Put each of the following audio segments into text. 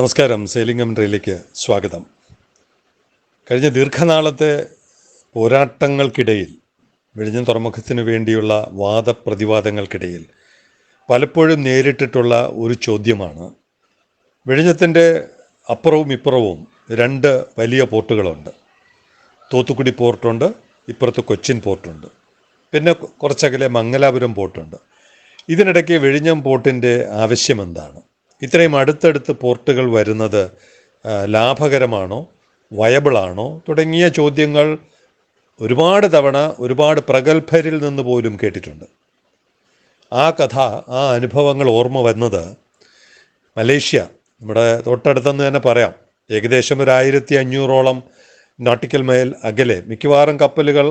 നമസ്കാരം സെയിലിംഗ് കമൻട്രിയിലേക്ക് സ്വാഗതം. കഴിഞ്ഞ ദീർഘനാളത്തെ പോരാട്ടങ്ങൾക്കിടയിൽ വിഴിഞ്ഞം തുറമുഖത്തിനു വേണ്ടിയുള്ള വാദപ്രതിവാദങ്ങൾക്കിടയിൽ പലപ്പോഴും നേരിട്ടിട്ടുള്ള ഒരു ചോദ്യമാണ്. വിഴിഞ്ഞത്തിന്റെ അപ്പുറവും ഇപ്പുറവും രണ്ട് വലിയ പോർട്ടുകളുണ്ട്. തൂത്തുക്കുടി പോർട്ടുണ്ട് ഇപ്പുറത്ത് കൊച്ചിൻ പോർട്ടുണ്ട്. പിന്നെ കുറച്ചകലെ മംഗലാപുരം പോർട്ടുണ്ട്. ഇതിനിടയ്ക്ക് വിഴിഞ്ഞം പോർട്ടിന്റെ ആവശ്യം എന്താണ്? ഇത്രയും അടുത്തടുത്ത് പോർട്ടുകൾ വരുന്നത് ലാഭകരമാണോ വയബിളാണോ തുടങ്ങിയ ചോദ്യങ്ങൾ ഒരുപാട് തവണ ഒരുപാട് പ്രഗത്ഭരിൽ നിന്ന് പോലും കേട്ടിട്ടുണ്ട്. ആ കഥ ആ അനുഭവങ്ങൾ ഓർമ്മ വന്നത് മലേഷ്യ. നമ്മുടെ തൊട്ടടുത്തെന്ന് തന്നെ പറയാം. ഏകദേശം ഒരു ആയിരത്തി അഞ്ഞൂറോളം നോട്ടിക്കൽ മൈൽ അകലെ മിക്കവാറും കപ്പലുകൾ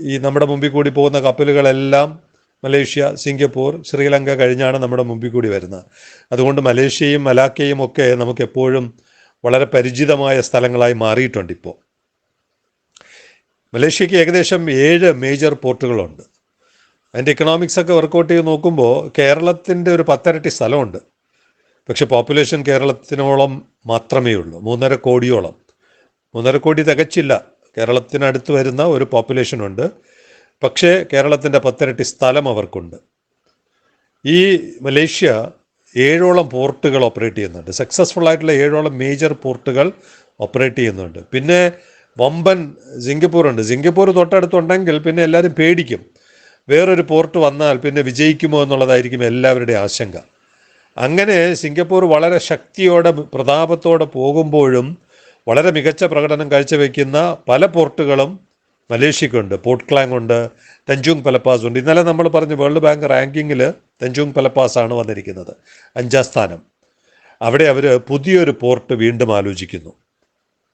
ഈ നമ്മുടെ മുമ്പിൽ കൂടി പോകുന്ന കപ്പലുകളെല്ലാം മലേഷ്യ സിംഗപ്പൂർ ശ്രീലങ്ക കഴിഞ്ഞാണ് നമ്മുടെ മുമ്പിൽ കൂടി വരുന്നത്. അതുകൊണ്ട് മലേഷ്യയും മലാക്കയും ഒക്കെ നമുക്ക് എപ്പോഴും വളരെ പരിചിതമായ സ്ഥലങ്ങളായി മാറിയിട്ടുണ്ട് ഇപ്പോൾ. മലേഷ്യക്ക് ഏകദേശം ഏഴ് മേജർ പോർട്ടുകളുണ്ട് അതിന്റെ ഇക്കണോമിക്സ് ഒക്കെ വർക്കൗട്ട് ചെയ്ത് നോക്കുമ്പോൾ കേരളത്തിന്റെ ഒരു പത്തരട്ടി സ്ഥലമുണ്ട്. പക്ഷെ പോപ്പുലേഷൻ കേരളത്തിനോളം മാത്രമേ ഉള്ളൂ. മൂന്നര കോടിയോളം. മൂന്നര കോടി തികച്ചില്ല. കേരളത്തിനടുത്ത് വരുന്ന ഒരു പോപ്പുലേഷൻ ഉണ്ട്. പക്ഷേ കേരളത്തിന്റെ പത്തിരട്ടി സ്ഥലം അവർക്കുണ്ട്. ഈ മലേഷ്യ ഏഴോളം പോർട്ടുകൾ ഓപ്പറേറ്റ് ചെയ്യുന്നുണ്ട്. സക്സസ്ഫുൾ ആയിട്ടുള്ള ഏഴോളം മേജർ പോർട്ടുകൾ ഓപ്പറേറ്റ് ചെയ്യുന്നുണ്ട്. പിന്നെ വമ്പൻ സിംഗപ്പൂർ ഉണ്ട്. സിംഗപ്പൂർ തൊട്ടടുത്തുണ്ടെങ്കിൽ പിന്നെ എല്ലാവരും പേടിക്കും. വേറൊരു പോർട്ട് വന്നാൽ പിന്നെ വിജയിക്കുമോ എന്നുള്ളതായിരിക്കും എല്ലാവരുടെയും ആശങ്ക. അങ്ങനെ സിംഗപ്പൂർ വളരെ ശക്തിയോടെ പ്രതാപത്തോടെ പോകുമ്പോഴും വളരെ മികച്ച പ്രകടനം കാഴ്ചവെക്കുന്ന പല പോർട്ടുകളും മലേഷ്യക്കുണ്ട് പോർട്ട് ക്ലാങ് ഉണ്ട് തെഞ്ചുങ് പലപ്പാസ് ഉണ്ട് ഇന്നലെ നമ്മൾ പറഞ്ഞു വേൾഡ് ബാങ്ക് റാങ്കിങ്ങിൽ തെഞ്ചുങ് പലപ്പാസ് ആണ് വന്നിരിക്കുന്നത് അഞ്ചാം സ്ഥാനം. അവിടെ അവർ പുതിയൊരു പോർട്ട് വീണ്ടും ആലോചിക്കുന്നു.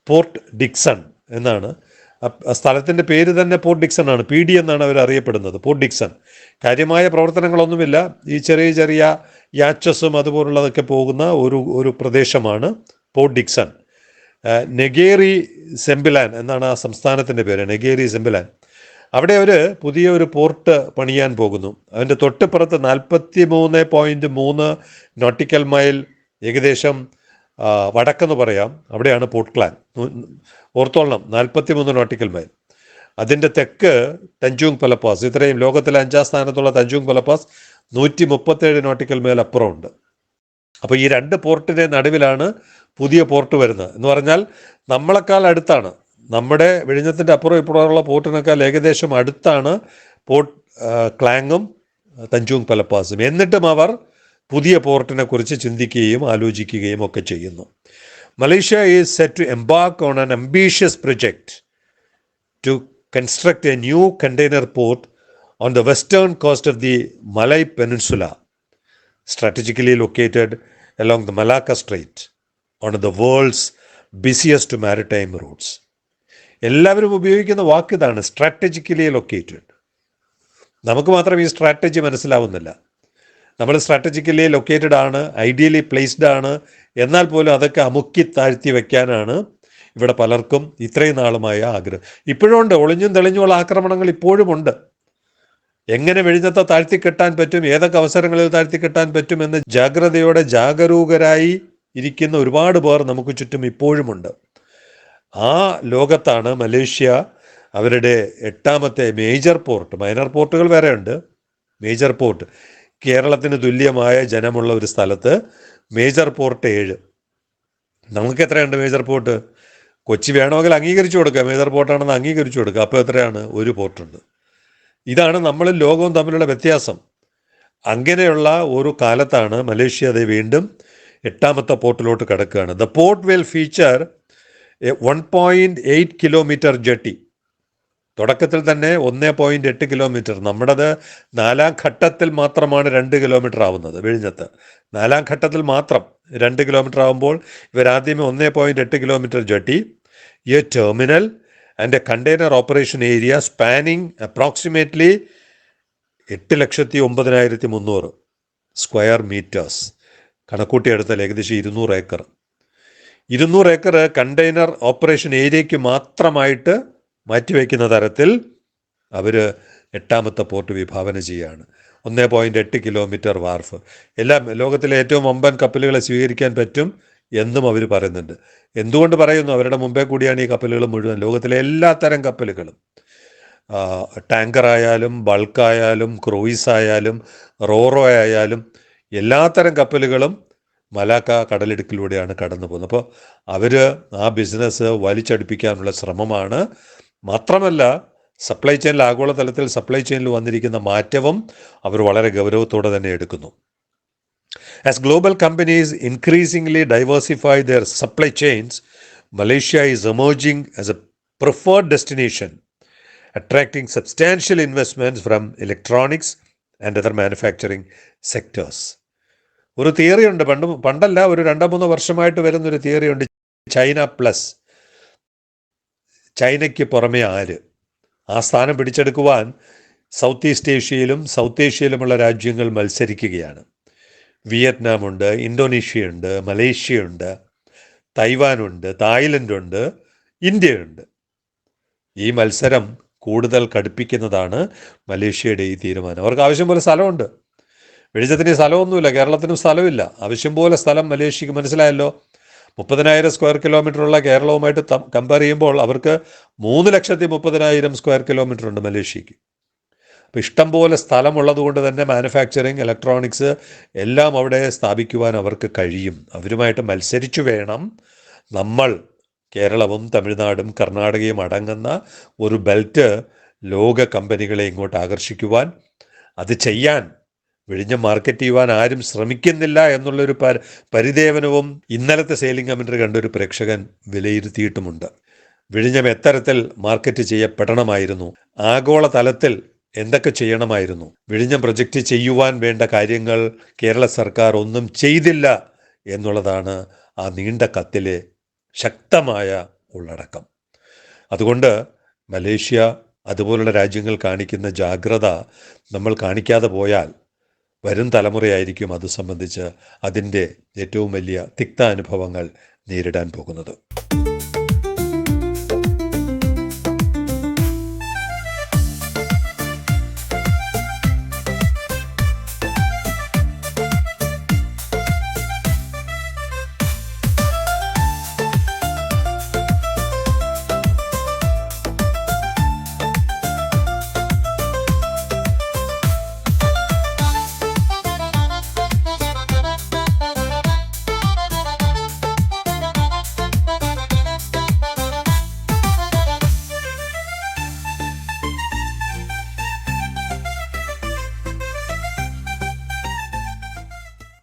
പോർട്ട് ഡിക്സൺ എന്നാണ്. സ്ഥലത്തിന്റെ പേര് തന്നെ പോർട്ട് ഡിക്സൺ ആണ് പി ഡി എന്നാണ് അവർ അറിയപ്പെടുന്നത് പോർട്ട് ഡിക്സൺ. കാര്യമായ പ്രവർത്തനങ്ങളൊന്നുമില്ല ഈ ചെറിയ ചെറിയ യാച്ചസും അതുപോലുള്ളതൊക്കെ പോകുന്ന ഒരു ഒരു പ്രദേശമാണ് പോർട്ട് ഡിക്സൺ. നെഗേറി സെമ്പിലാൻ എന്നാണ് ആ സംസ്ഥാനത്തിന്റെ പേര് നെഗേറി സെമ്പിലാൻ. അവിടെ അവർ പുതിയ ഒരു പോർട്ട് പണിയാൻ പോകുന്നു. അതിന്റെ തൊട്ടിപ്പുറത്ത് നാൽപ്പത്തി മൂന്ന് പോയിന്റ് മൂന്ന് നോട്ടിക്കൽ മൈൽ ഏകദേശം വടക്കെന്ന് പറയാം. അവിടെയാണ് പോർട്ട്ലാൻ ഓർത്തോളണം നാൽപ്പത്തി മൂന്ന് നോട്ടിക്കൽ മൈൽ. അതിന്റെ തെക്ക് തഞ്ചൂങ് പലപ്പാസ്. ഇത്രയും ലോകത്തിലെ അഞ്ചാം സ്ഥാനത്തുള്ള തഞ്ചൂങ് പലപ്പാസ് നൂറ്റി മുപ്പത്തേഴ് നോട്ടിക്കൽ മൈൽ അപ്പുറമുണ്ട്. അപ്പോൾ ഈ രണ്ട് പോർട്ടിന്റെ നടുവിലാണ് പുതിയ പോർട്ട് വരുന്നത്. എന്ന് പറഞ്ഞാൽ നമ്മളെക്കാൾ അടുത്താണ്. നമ്മുടെ വിഴിഞ്ഞത്തിന്റെ അപ്പുറം ഇപ്പുറമുള്ള പോർട്ടിനേക്കാൾ ഏകദേശം അടുത്താണ് പോർട്ട് ക്ലാങ്ങും തഞ്ചൂങ് പലപ്പാസും. എന്നിട്ടും അവർ പുതിയ പോർട്ടിനെ കുറിച്ച് ചിന്തിക്കുകയും ആലോചിക്കുകയും ഒക്കെ ചെയ്യുന്നു. Malaysia is set to embark on an ambitious project to construct a new container port on the western coast of the Malay Peninsula, strategically located along the Malacca Strait, one of the world's busiest maritime routes. എല്ലാവരും ഉപയോഗിക്കുന്ന വാക്ക് ഇതാണ് strategically located നമുക്ക് മാത്രം ഈ strategy മനസ്സിലാവുന്നില്ല. നമ്മൾ strategically located ആണ് ideally placed ആണ് എന്നാൽ പോലും അതൊക്കെ അമുക്കി താഴ്ത്തി വെക്കാനാണ് ഇവിടെ പലർക്കും ഇത്രയും നാളുമായ ആഗ്രഹം. ഇപ്പോഴും ഉണ്ട് ഒളിഞ്ഞും തെളിഞ്ഞുമുള്ള ആക്രമണങ്ങൾ ഇപ്പോഴും ഉണ്ട്. എങ്ങനെ വിഴിഞ്ഞത്തെ താഴ്ത്തി കെട്ടാൻ പറ്റും? ഏതൊക്കെ അവസരങ്ങളിൽ താഴ്ത്തി കെട്ടാൻ പറ്റും എന്ന് ജാഗ്രതയോടെ ജാഗരൂകരായി ഇരിക്കുന്ന ഒരുപാട് പേർ നമുക്ക് ചുറ്റും ഇപ്പോഴുമുണ്ട്. ആ ലോകത്താണ് മലേഷ്യ അവരുടെ എട്ടാമത്തെ മേജർ പോർട്ട് മൈനർ പോർട്ടുകൾ വേറെ ഉണ്ട് മേജർ പോർട്ട് കേരളത്തിന് തുല്യമായ ജനമുള്ള ഒരു സ്ഥലത്ത് മേജർ പോർട്ട് ഏഴ്. നമുക്ക് എത്രയുണ്ട് മേജർ പോർട്ട് കൊച്ചി വേണമെങ്കിൽ അംഗീകരിച്ചു കൊടുക്കുക മേജർ പോർട്ടാണെന്ന് അംഗീകരിച്ചു കൊടുക്കുക അപ്പോൾ എത്രയാണ്? ഒരു പോർട്ടുണ്ട് ഇതാണ് നമ്മളും ലോകവും തമ്മിലുള്ള വ്യത്യാസം. അങ്ങനെയുള്ള ഒരു കാലത്താണ് മലേഷ്യ അത് വീണ്ടും എട്ടാമത്തെ പോർട്ടിലോട്ട് കിടക്കുകയാണ്. The port will feature one point eight kilometre jetty തുടക്കത്തിൽ തന്നെ ഒന്ന് പോയിന്റ് എട്ട് കിലോമീറ്റർ നമ്മുടേത് നാലാം ഘട്ടത്തിൽ മാത്രമാണ് രണ്ട് കിലോമീറ്റർ ആവുന്നത് വിഴിഞ്ഞത്ത്. നാലാം ഘട്ടത്തിൽ മാത്രം രണ്ട് കിലോമീറ്റർ ആവുമ്പോൾ ഇവരാദ്യമേ ഒന്ന് പോയിന്റ് എട്ട് kilometre jetty a terminal and a container operation area spanning approximately എട്ട് ലക്ഷത്തി ഒമ്പതിനായിരത്തി മുന്നൂറ് സ്ക്വയർ മീറ്റേഴ്സ് കണക്കൂട്ടിയെടുത്താൽ ഏകദേശം ഇരുന്നൂറ് ഏക്കർ. ഇരുന്നൂറ് ഏക്കർ കണ്ടെയ്നർ ഓപ്പറേഷൻ ഏരിയയ്ക്ക് മാത്രമായിട്ട് മാറ്റിവെക്കുന്ന തരത്തിൽ അവർ എട്ടാമത്തെ പോർട്ട് വിഭാവന ചെയ്യുകയാണ് ഒന്നേ പോയിന്റ് എട്ട് കിലോമീറ്റർ വാർഫ് എല്ലാം ലോകത്തിലെ ഏറ്റവും വമ്പൻ കപ്പലുകളെ സ്വീകരിക്കാൻ പറ്റും എന്നും അവർ പറയുന്നുണ്ട്. എന്തുകൊണ്ട് പറയുന്നു? അവരുടെ മുമ്പേ കൂടിയാണ് ഈ കപ്പലുകൾ മുഴുവൻ. ലോകത്തിലെ എല്ലാ തരം കപ്പലുകളും. ടാങ്കറായാലും ബൾക്കായാലും ക്രൂയിസ് ആയാലും റോറോ ആയാലും എല്ലാത്തരം കപ്പലുകളും മലാക്ക കടലിടുക്കിലൂടെയാണ് കടന്നു പോകുന്നത്. അപ്പോൾ അവർ ആ ബിസിനസ് വലിച്ചടിപ്പിക്കാനുള്ള ശ്രമമാണ്. മാത്രമല്ല സപ്ലൈ ചെയിനിൽ ആഗോളതലത്തിൽ സപ്ലൈ ചെയിനിൽ വന്നിരിക്കുന്ന മാറ്റവും അവർ വളരെ ഗൗരവത്തോടെ തന്നെ എടുക്കുന്നു. As global companies increasingly diversify their supply chains, Malaysia is emerging as a preferred destination, attracting substantial investments from electronics and other manufacturing sectors. ഒരു തിയറി ഉണ്ട് പണ്ട് പണ്ടല്ല ഒരു രണ്ടോ മൂന്നോ വർഷമായിട്ട് വരുന്ന ഒരു തിയറി ഉണ്ട് ചൈന പ്ലസ് ചൈനയ്ക്ക് പുറമെ ആര് ആ സ്ഥാനം പിടിച്ചെടുക്കുവാൻ സൗത്ത് ഈസ്റ്റ് ഏഷ്യയിലും സൗത്ത് ഏഷ്യയിലുമുള്ള രാജ്യങ്ങൾ മത്സരിക്കുകയാണ് വിയറ്റ്നാമുണ്ട് ഇന്തോനേഷ്യയുണ്ട് മലേഷ്യയുണ്ട് തൈവാനുണ്ട് തായ്ലൻഡുണ്ട് ഇന്ത്യയുണ്ട്. ഈ മത്സരം കൂടുതൽ കടുപ്പിക്കുന്നതാണ് മലേഷ്യയുടെ ഈ തീരുമാനം. അവർക്ക് ആവശ്യം പോലെ സ്ഥലമുണ്ട്. വെളിച്ചത്തിന് സ്ഥലമൊന്നുമില്ല കേരളത്തിനും സ്ഥലമില്ല. ആവശ്യം പോലെ സ്ഥലം മലേഷ്യക്ക് മനസ്സിലായല്ലോ. മുപ്പതിനായിരം സ്ക്വയർ കിലോമീറ്ററുള്ള കേരളവുമായിട്ട് കമ്പയർ ചെയ്യുമ്പോൾ അവർക്ക് മൂന്ന് ലക്ഷത്തി മുപ്പതിനായിരം സ്ക്വയർ കിലോമീറ്റർ ഉണ്ട് മലേഷ്യക്ക്. അപ്പോൾ ഇഷ്ടം പോലെ സ്ഥലമുള്ളത് കൊണ്ട് തന്നെ മാനുഫാക്ചറിങ് ഇലക്ട്രോണിക്സ് എല്ലാം അവിടെ സ്ഥാപിക്കുവാൻ അവർക്ക് കഴിയും. അവരുമായിട്ട് മത്സരിച്ചു വേണം. നമ്മൾ കേരളവും തമിഴ്നാടും കർണാടകയും അടങ്ങുന്ന ഒരു ബെൽറ്റ് ലോക കമ്പനികളെ ഇങ്ങോട്ട് ആകർഷിക്കുവാൻ അത് ചെയ്യാൻ വിഴിഞ്ഞം മാർക്കറ്റ് ചെയ്യുവാൻ ആരും ശ്രമിക്കുന്നില്ല എന്നുള്ളൊരു പ- പരിദേവനവും ഇന്നലത്തെ സെയിലിംഗ് കമന്ററി കണ്ടൊരു പ്രേക്ഷകൻ വിലയിരുത്തിയിട്ടുമുണ്ട്. വിഴിഞ്ഞം എത്തരത്തിൽ മാർക്കറ്റ് ചെയ്യപ്പെടണമായിരുന്നു. ആഗോള തലത്തിൽ എന്തൊക്കെ ചെയ്യണമായിരുന്നു? വിഴിഞ്ഞം പ്രൊജക്റ്റ് ചെയ്യുവാൻ വേണ്ട കാര്യങ്ങൾ കേരള സർക്കാർ ഒന്നും ചെയ്തില്ല എന്നുള്ളതാണ് ആ നീണ്ട കത്തിലെ ശക്തമായ ഉള്ളടക്കം. അതുകൊണ്ട് മലേഷ്യ അതുപോലുള്ള രാജ്യങ്ങൾ കാണിക്കുന്ന ജാഗ്രത നമ്മൾ കാണിക്കാതെ പോയാൽ വരും തലമുറയായിരിക്കും അത് സംബന്ധിച്ച് അതിന്റെ ഏറ്റവും വലിയ തിക്ത അനുഭവങ്ങൾ നേരിടാൻ പോകുന്നത്.